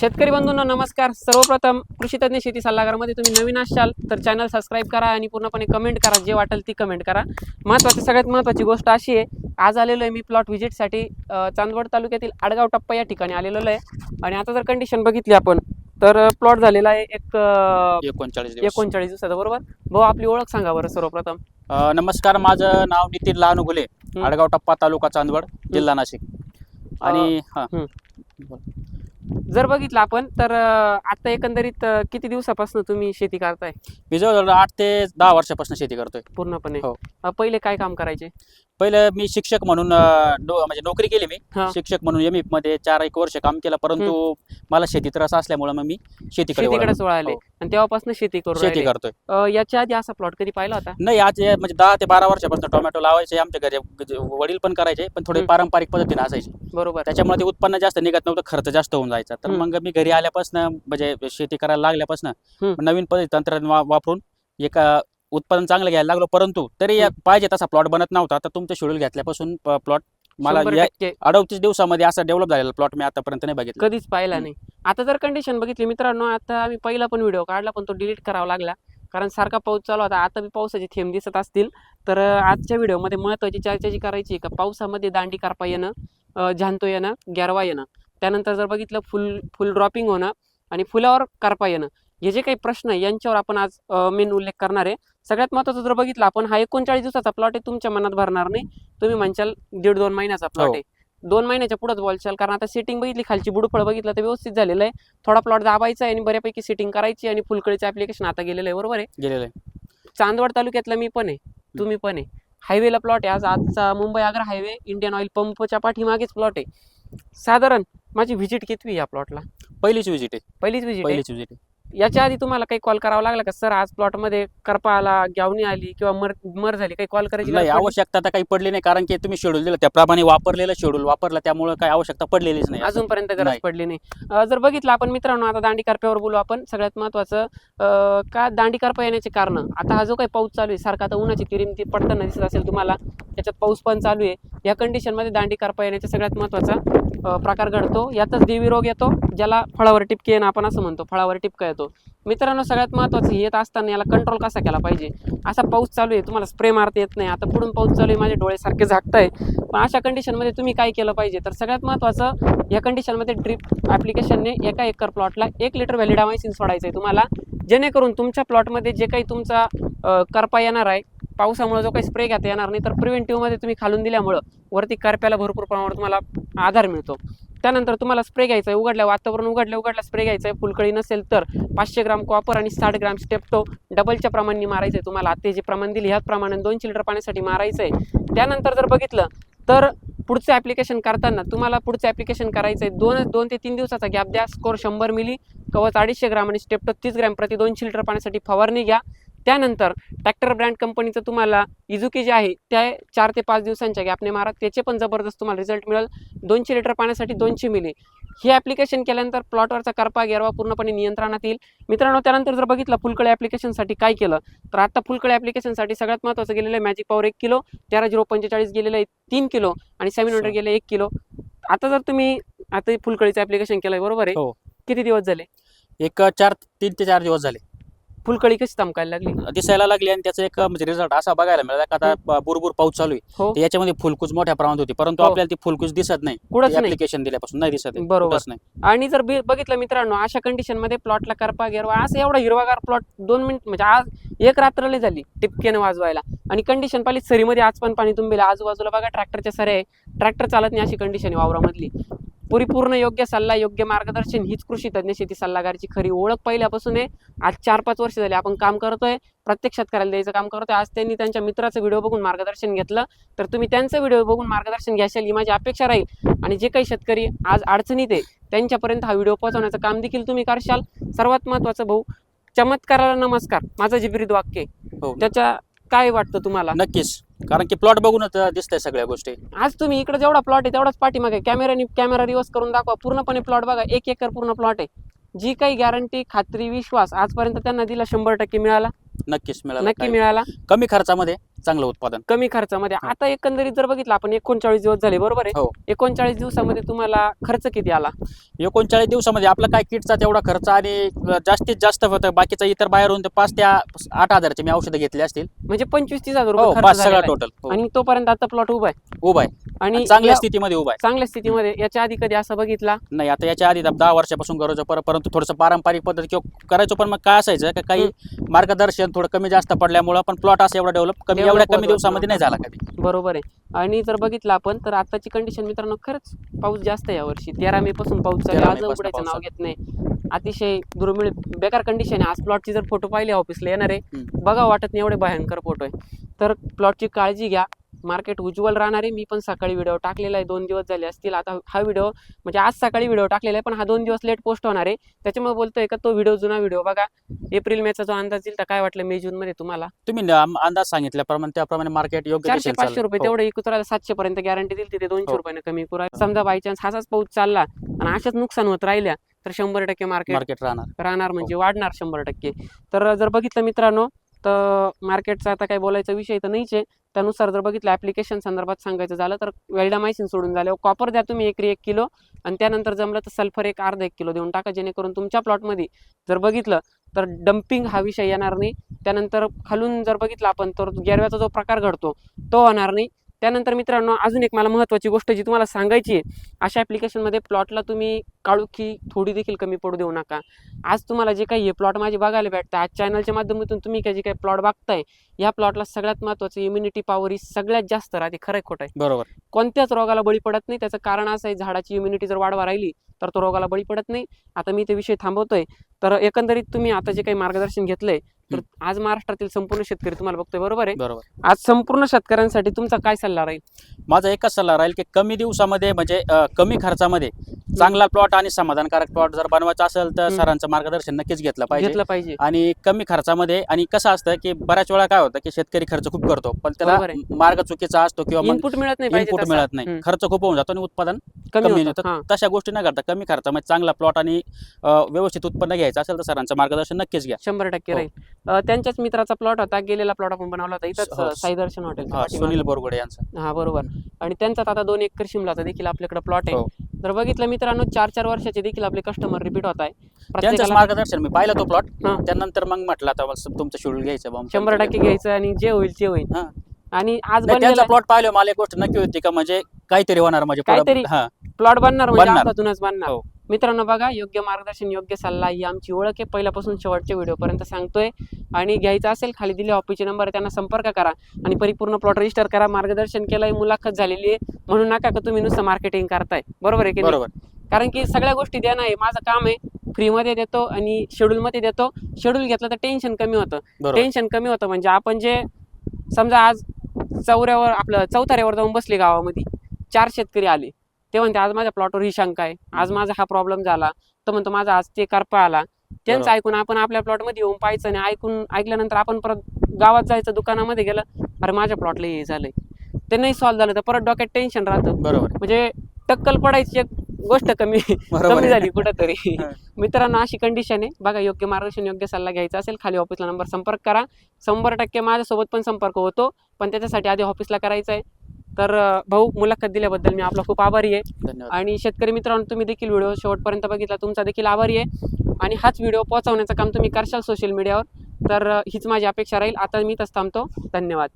शेतकरी बंधूंनो नमस्कार. सर्वप्रथम कृषी तज्ञ शेती सल्लागारमध्ये तुम्ही नवीन असाल तर चॅनल सबस्क्राईब करा आणि पूर्णपणे कमेंट करा. जे वाटेल ती कमेंट करा. महत्त्वाची सगळ्यात महत्त्वाची गोष्ट अशी आहे आज आलेलो आहे मी प्लॉट व्हिजिटसाठी चांदवड तालुक्यातील आडगाव टप्पा या ठिकाणी आलेलो आहे. आणि आता जर कंडिशन बघितली आपण तर प्लॉट झालेला आहे एक एकोणचाळीस एकोणचाळीस दिवसाचा बरोबर? भाऊ आपली ओळख सांगा बरं सर्वप्रथम. नमस्कार माझं नाव नितीन लहानुगुले हं. आडगाव टप्पा तालुका चांदवड जिल्हा नाशिक. आणि. जर बघितलं आपण तर आता एकंदरीत किती दिवसापासून तुम्ही शेती करताय? मी जवळजवळ आठ ते दहा वर्षापासून शेती करतोय. पूर्णपणे. हो. पहिले काय काम करायचे? पहिलं मी शिक्षक म्हणून अ, नो- म्हणजे नोकरी केली मी हा. शिक्षक म्हणून एममध्ये चार एक वर्ष काम केलं परंतु मला शेतीत रस असल्यामुळे मग मी शेतीकडे शेतीकडे वळलो. वळाले हो. आणि तेव्हापासून शेती करू शेती राहिले. करतोय अ, याच्या आधी असा प्लॉट कधी पाहिला होता नाही आज हे म्हणजे दहा ते बारा वर्षापासून टोमॅटो लावायचे आमच्या घरी म्हणजे वडील पण करायचे पण थोडे. पारंपरिक पद्धतीने असायचे बरोबर त्याच्यामुळे ते उत्पन्न जास्त निघत नव्हतं खर्च जास्त होऊन जायचा तर. मग मी घरी आल्यापासून म्हणजे शेती करायला लागल्यापासून. नवीन पद्धती तंत्रज्ञान वा- वापरून एका उत्पादन चांगलं घ्यायला लागलो परंतु तरी या- पाहिजे तसा प्लॉट बनत नव्हता. तर तुमचं शेड्यूल घेतल्यापासून प्लॉट मला अडतीस दिवसामध्ये असा डेव्हलप झालेला प्लॉट मी आतापर्यंत नाही बघितला. कधीच पाहिला. नाही. आता जर कंडिशन बघितली मित्रांनो आता आम्ही पहिला पण व्हिडिओ काढला पण तो डिलीट करावा लागला. कारण सारखा पाऊस चालू होता. आता बी पावसाचे थेंब दिसत असतील. तर आजच्या व्हिडिओमध्ये महत्त्वाची चर्चा जी करायची का? पावसामध्ये दांडी करपा येणं झांतो येणं ग्यारवा येणं. त्यानंतर जर बघितलं फुल फुल ड्रॉपिंग होणं आणि फुलावर करपा येणं. हे जे काही प्रश्न आहे यांच्यावर आपण आज मेन उल्लेख करणार आहे. सगळ्यात महत्त्वाचं जर बघितलं आपण हा एकोणचाळीस दिवसाचा प्लॉट आहे तुमच्या मनात भरणार नाही. तुम्ही म्हणशाल दीड दोन महिन्याचा प्लॉट हो. आहे. दोन महिन्याच्या पुढेच बोलशाल कारण आता सिटिंग बघितली खालची बुडफळ बघितलं तर व्यवस्थित झालेलं आहे. थोडा प्लॉट दाबायचा आहे आणि बऱ्यापैकी सिटिंग करायची आणि फुलकळीचं ऍप्लिकेशन आता गेलेलं आहे बरोबर आहे? गेलेलं आहे. चांदवड तालुक्यातला मी पण आहे. तुम्ही पण आहे. हायवेला प्लॉट आहे. आज आजचा Mumbai Agra highway Indian Oil पंपच्या पाठीमागेच प्लॉट आहे. साधारण माझी व्हिजिट कितवी या प्लॉटला पहिलीच विजिट आहे. पहिलीच व्हिजिट पहिलीच विजिट आहे. याच्या आधी तुम्हाला काही कॉल करावा लागला का? सर आज प्लॉटमध्ये करपा आला ग्यावणी आली किंवा मर मर झाली. काही कॉल करायची नाही गरज? आवश्यकता तर काही पडली नाही कारण की तुम्ही शेड्यूल दिलं. त्याप्रमाणे वापरलेलं शेड्यूल वापरलं त्यामुळे काही आवश्यकता पडलेलीच नाही. अजूनपर्यंत गरज नाही. पडली नाही. अं, जर बघितलं आपण मित्रांनो आता दांडी करप्यावर बोलू आपण. सगळ्यात महत्वाचं अं, का दांडी करपा येण्याचे कारण? आता हा जो काही पाऊस चालू आहे सारखा आता उन्हाची किरीम ती पडताना दिसत असेल तुम्हाला त्याच्यात पाऊस पण चालू आहे. या कंडिशनमध्ये दांडी करपा येण्याचा सगळ्यात महत्त्वाचा प्रकार घडतो. यातच देवी रोग येतो ज्याला फळावर टिपके येणं आपण असं म्हणतो फळावर टिपका येतो. मित्रांनो सगळ्यात महत्वाचं येत असताना याला कंट्रोल कसा केला पाहिजे? असा पाऊस चालू आहे तुम्हाला स्प्रे मारता येत नाही. आता पुढून पाऊस चालू आहे माझे डोळेसारखे झाकत आहे पण अशा कंडिशनमध्ये तुम्ही काय केलं पाहिजे? तर सगळ्यात महत्त्वाचं या कंडिशनमध्ये ड्रिप ॲप्लिकेशनने एका एकर प्लॉटला एक लिटर व्हॅलिडामायसिन सोडायचं आहे तुम्हाला. जेणेकरून तुमच्या प्लॉटमध्ये जे काही तुमचा करपा येणार आहे पावसामुळे जो काही स्प्रे घेता येणार नाही तर प्रिव्हेंटिव्हमध्ये तुम्ही खालून दिल्यामुळं वरती करप्याला भरपूर प्रमाणावर तुम्हाला आधार मिळतो. त्यानंतर तुम्हाला स्प्रे घ्यायचा आहे उघडल्या वातावरण उघडल्या उघडल्या स्प्रे घ्यायचा आहे फुलकळी नसेल तर पाचशे ग्राम कॉपर आणि साठ ग्राम स्टेप्टो डबलच्या प्रमाणाने मारायचं आहे तुम्हाला. आता जे प्रमाण दिले ह्याच प्रमाणाने दोनशे लिटर पाण्यासाठी मारायचं आहे त्यानंतर जर बघितलं तर पुढचं ॲप्लिकेशन करताना तुम्हाला पुढचं ॲप्लिकेशन करायचं आहे दोन दोन ते तीन दिवसाचा गॅप द्या. स्कोर शंभर मिली कवच अडीचशे ग्राम आणि स्टेप्टो तीस ग्रॅम प्रति दोनशे लिटर पाण्यासाठी फवारणी घ्या. त्यानंतर ट्रॅक्टर ब्रँड कंपनीचं तुम्हाला इझुकी जे आहे त्या चार ते पाच दिवसांच्या गॅपने मारा. त्याचे पण जबरदस्त तुम्हाला रिझल्ट मिळेल. दोनशे लिटर पाण्यासाठी दोनशे मिली. हे ॲप्लिकेशन केल्यानंतर प्लॉटवरचा करपा गेरवा पूर्णपणे नियंत्रणात येईल. मित्रांनो त्यानंतर जर बघितलं फुलकळी ॲप्लिकेशनसाठी काय केलं तर आता फुलकळी ॲप्लिकेशनसाठी सगळ्यात महत्त्वाचं गेलेलं आहे मॅजिक पॉवर एक किलो तेरा झिरो पंचेचाळीस गेलेलं आहे तीन किलो आणि सेव्हन हंड्रेड गेले एक किलो. आता जर तुम्ही आता फुलकळीचं ॲप्लिकेशन केलं बरोबर आहे? हो. किती दिवस झाले? एक चार तीन ते चार दिवस झाले. फुलकळी कशी चमकायला लागली? दिसायला लागली आणि त्याचा एक म्हणजे रिझल्ट असा बघायला मिळाला का आता बुरबुर पाऊस चालू आहे. हो. तर याच्यामध्ये फुलकुज मोठ्या प्रमाणात होती. परंतु हो. आपल्याला ती फुलकुज दिसत नाही. कुठंच नाही. ऍप्लिकेशन दिल्यापासून नाही दिसत आहे. बरोबर. कुठंच नाही. आणि जर बी- बघितलं मित्रांनो अशा कंडिशनमध्ये प्लॉटला करपा गेरवा. असं एवढा हिरवागार प्लॉट दोन मिनिट म्हणजे आज एक रात्र लय झाली टिपकेने वाजवायला. आणि कंडिशन पाहिली सरीमध्ये आज पण पाणी तुंबेलं. आजूबाजूला बघा ट्रॅक्टरच्या आहे. ट्रॅक्टर चालत नाही अशी कंडिशन आहे वावरामधली. परिपूर्ण योग्य सल्ला योग्य मार्गदर्शन हीच कृषी तज्ञ शेती सल्लागारची खरी ओळख पहिल्यापासून आहे. आज चार पाच वर्ष झाली आपण काम करतोय प्रत्येक शेतकऱ्याला द्यायचं काम करतोय. आज त्यांनी त्यांच्या मित्राचं व्हिडिओ बघून मार्गदर्शन घेतलं. तर तुम्ही त्यांचं व्हिडिओ बघून मार्गदर्शन घ्याशाल ही माझी अपेक्षा राहील. आणि जे काही शेतकरी आज अडचणीत आहे त्यांच्यापर्यंत हा व्हिडिओ पोहोचवण्याचं काम देखील तुम्ही करशाल. सर्वात महत्त्वाचं भाऊ चमत्काराला नमस्कार. माझं जे ब्रीद वाक्य आहे हो. त्याच्या काय वाटतं तुम्हाला? नक्कीच. कारण की प्लॉट बघूनच दिसतंय सगळ्या गोष्टी. आज तुम्ही इकडे जेवढा प्लॉट आहे तेवढाच पाठीमागे कॅमेराने कॅमेरा रिवर्स करून दाखवा. पूर्णपणे प्लॉट बघा. एक एकर पूर्ण प्लॉट आहे. जी काही गॅरंटी खात्री विश्वास आजपर्यंत त्यांना दिला शंभर टक्के मिळाला. नक्कीच मिळाला. नक्की मिळाला. कमी खर्चामध्ये. चांगलं उत्पादन. कमी खर्चामध्ये. आता एकंदरीत जर बघितलं आपण एकोणचाळीस दिवस झाले बरोबर आहे? हो. एकोणचाळीस दिवसामध्ये तुम्हाला खर्च किती आला? एकोणचाळीस दिवसामध्ये आपला काय किटचा तेवढा खर्च आणि जास्तीत जास्त होतं बाकीचा इतर बाहेरून ते पाच ते आठ हजारचे मी औषधं घेतली असतील. म्हणजे पंचवीस तीस हजार हो रुपये पाच खर्च सगळा झालेला आहे. टोटल आणि तोपर्यंत आता प्लॉट उभा आहे. उभा आहे. आणि चांगल्या या- स्थितीमध्ये उभा आहे. चांगल्या स्थितीमध्ये याच्या आधी कधी असं बघितला? नाही आता याच्या आधी दहा वर्षापासून करायचो पर परंतु थोडंसं पारंपरिक पद्धत किंवा करायचो पण मग काय असायचं का काही मार्गदर्शन थोडं कमी जास्त पडल्यामुळं पण प्लॉट असं एवढा डेव्हलप कमी एवढ्या कमी दिवसामध्ये नाही झाला कधी. बरोबर आहे. आणि जर बघितलं आपण तर आताची कंडिशन मित्रांनो खरंच पाऊस जास्त आहे यावर्षी. तेरा मे पासून पाऊस चालू 13 आहे. मे आज पासून उघडायचं पाऊस नाव घेत नाही. अतिशय दुर्मिळ बेकार कंडिशन आहे. आज प्लॉटची जर फोटो पाहिले ऑफिसला येणार आहे हम्म. बघा वाटत नाही एवढे भयंकर फोटो आहे. तर प्लॉटची काळजी घ्या. मार्केट उज्ज्वल राहणार आहे. मी पण सकाळी व्हिडिओ टाकलेला आहे. दोन दिवस झाले असतील. आता हा व्हिडिओ म्हणजे आज सकाळी व्हिडिओ टाकलेला आहे पण हा दोन दिवस लेट पोस्ट होणार आहे. त्याच्यामुळे बोलतोय का तो व्हिडिओ जुना व्हिडिओ बघा एप्रिल मेचा जो अंदाज येईल तर काय वाटलं मे जून मध्ये तुम्हाला? तुम्ही अंदाज सांगितल्याप्रमाणे त्याप्रमाणे मार्केट योग्य चारशे पाचशे. रुपये हो. तेवढे इकू तर सातशे पर्यंत गॅरंटी दिली तिथे दोनशे हो. रुपयाने कमी करू समजा बाय चान्स हाच पाऊस चालला आणि अशाच नुकसान होत राहिल्या तर शंभर टक्के मार्केट मार्केट राहणार. राहणार म्हणजे वाढणार शंभर टक्के. तर जर बघितलं मित्रांनो तर मार्केटचा आता काही बोलायचा विषय तर नाहीच आहे. त्यानुसार जर बघितलं ॲप्लिकेशन संदर्भात सांगायचं झालं तर वेल्डामायसिन सोडून झालं. कॉपर द्या तुम्ही एकरी एक किलो आणि त्यानंतर जमलं तर सल्फर एक अर्धा एक किलो देऊन टाका जेणेकरून तुमच्या प्लॉटमध्ये जर बघितलं तर डम्पिंग हा विषय येणार नाही. त्यानंतर खालून जर बघितलं आपण तर गेरव्याचा जो प्रकार घडतो तो होणार नाही. त्यानंतर मित्रांनो अजून एक मला महत्त्वाची गोष्ट जी तुम्हाला सांगायची आहे अशा ॲप्लिकेशनमध्ये प्लॉटला तुम्ही काळुखी थोडी देखील कमी पडू देऊ नका. आज तुम्हाला जे काही हे प्लॉट माझे बघायला भेटतं आज चॅनलच्या माध्यमातून तुम्ही काही जे काही प्लॉट बघताय या प्लॉटला सगळ्यात महत्त्वाचं इम्युनिटी पॉवर ही सगळ्यात जास्त राहते खरं खोटं आहे. बरोबर. कोणत्याच रोगाला बळी पडत नाही त्याचं कारण असं आहे झाडाची इम्युनिटी जर वाढवा राहिली तर तो रोगाला बळी पडत नाही. आता मी ते विषय थांबवतोय तर एकंदरीत तुम्ही आता जे काही मार्गदर्शन घेतलंय तर आज महाराष्ट्रातील संपूर्ण शेतकरी तुम्हाला बघतोय बरोबर आहे? बरोबर. आज संपूर्ण शेतकऱ्यांसाठी तुमचा काय सल्ला राहील? माझा एकच सल्ला राहील की कमी दिवसामध्ये म्हणजे अ, कमी खर्चामध्ये चांगला प्लॉट आणि समाधानकारक प्लॉट जर बनवायचा असेल तर. सरांचं मार्गदर्शन नक्कीच घेतलं पाहिजे घेतलं पाहिजे आणि कमी खर्चामध्ये आणि कसं असतं की बऱ्याच वेळा काय होतं की शेतकरी खर्च खूप करतो पण त्याला बरोबर आहे. मार्ग चुकीचा असतो किंवा मग इनपुट मिळत नाही पाहिजे इनपुट तसा. मिळत नाही हम्म. खर्च खूप होऊन जातो आणि उत्पादन कमी कमी होतं होतं. हा. तशा गोष्टी न करता कमी खर्चामध्ये चांगला प्लॉट आणि अ, व्यवस्थित उत्पन्न घ्यायचं असेल तर सरांचं मार्गदर्शन नक्कीच घ्या शंभर टक्के हो. राहील अं, त्यांच्याच मित्राचा प्लॉट होता गेलेला प्लॉट आपण बनवला होता इथंच हो. साई दर्शन हॉटेल सुनील बोरगोडे यांचं हा बरोबर आणि त्यांचाच आता दोन एकर शिमलाचा देखील आपल्याकडे प्लॉट आहे हो. तर बघितलं मित्रांनो चार चार वर्षाचे देखील आपले कस्टमर रिपीट होत आहे प्रत्येकाला मार्गदर्शन मी पाहिलं तो प्लॉट हा. त्यानंतर मग म्हटलं आता बस तुमचं शेड्यूल घ्यायचं बा. शंभर टक्के घ्यायचं आणि जे होईल ते होईल हा. आणि आज नाही, त्यांचा प्लॉट पाहिलं मला एक गोष्ट नक्की होती का म्हणजे काहीतरी होणार म्हणजे पुढं- काहीतरी हा प्लॉट बनणार म्हणजे बनणार. बनणार हो. मित्रांनो बघा योग्य मार्गदर्शन योग्य सल्ला ही आमची ओळख आहे. पहिल्यापासून शेवटच्या व्हिडिओ पर्यंत सांगतोय. आणि घ्यायचं असेल खाली दिले ऑफिसचे नंबर आहे त्यांना संपर्क करा. आणि परिपूर्ण प्लॉट रजिस्टर करा. मार्गदर्शन केलंय मुलाखत झालेली आहे. म्हणून नका का तुम्ही नुसतं मार्केटिंग करताय? बरोबर आहे की? बरोबर. कारण की सगळ्या गोष्टी देणं आहे. माझं काम आहे फ्रीमध्ये देतो आणि शेड्यूलमध्ये देतो. शेड्यूल घेतलं तर टेन्शन कमी होतं. टेन्शन कमी होतं. म्हणजे आपण जे समजा आज चौऱ्यावर आपलं चौथाऱ्यावर जाऊन बसले गावामध्ये चार शेतकरी आले. ते म्हणते आज माझ्या प्लॉटवर ही शंका आहे. आज माझा हा प्रॉब्लेम झाला. तर म्हणतो माझा आज ते करपा आला. त्यांचं. ऐकून आपण आपल्या प्लॉटमध्ये येऊन पाहायचं आणि ऐकून ऐकल्यानंतर आपण परत गावात जायचं दुकानामध्ये गेलं अरे माझ्या प्लॉटला हे झालंय. ते नाही सॉल्व्ह झालं तर परत डोक्यात टेन्शन राहतं. बरोबर. म्हणजे टक्कल पडायची एक गोष्ट कमी कमी. झाली कुठंतरी. मित्रांनो अशी कंडिशन आहे. बघा योग्य मार्गदर्शन योग्य सल्ला घ्यायचा असेल खाली ऑफिसला नंबर संपर्क करा. शंभर टक्के माझ्यासोबत पण संपर्क होतो पण त्याच्यासाठी आधी ऑफिसला करायचा आहे तर भाऊ मुलाखत दिल्याबद्दल मी आपला खूप आभारी आहे. धन्यवाद. आणि शेतकरी मित्रांनो तुम्ही देखील व्हिडिओ शेवटपर्यंत बघितला तुमचा देखील आभारी आहे. आणि हाच व्हिडिओ पोहोचवण्याचं काम तुम्ही करशाल सोशल मीडियावर. तर हीच माझी अपेक्षा राहील. आता मी तच थांबतो. धन्यवाद.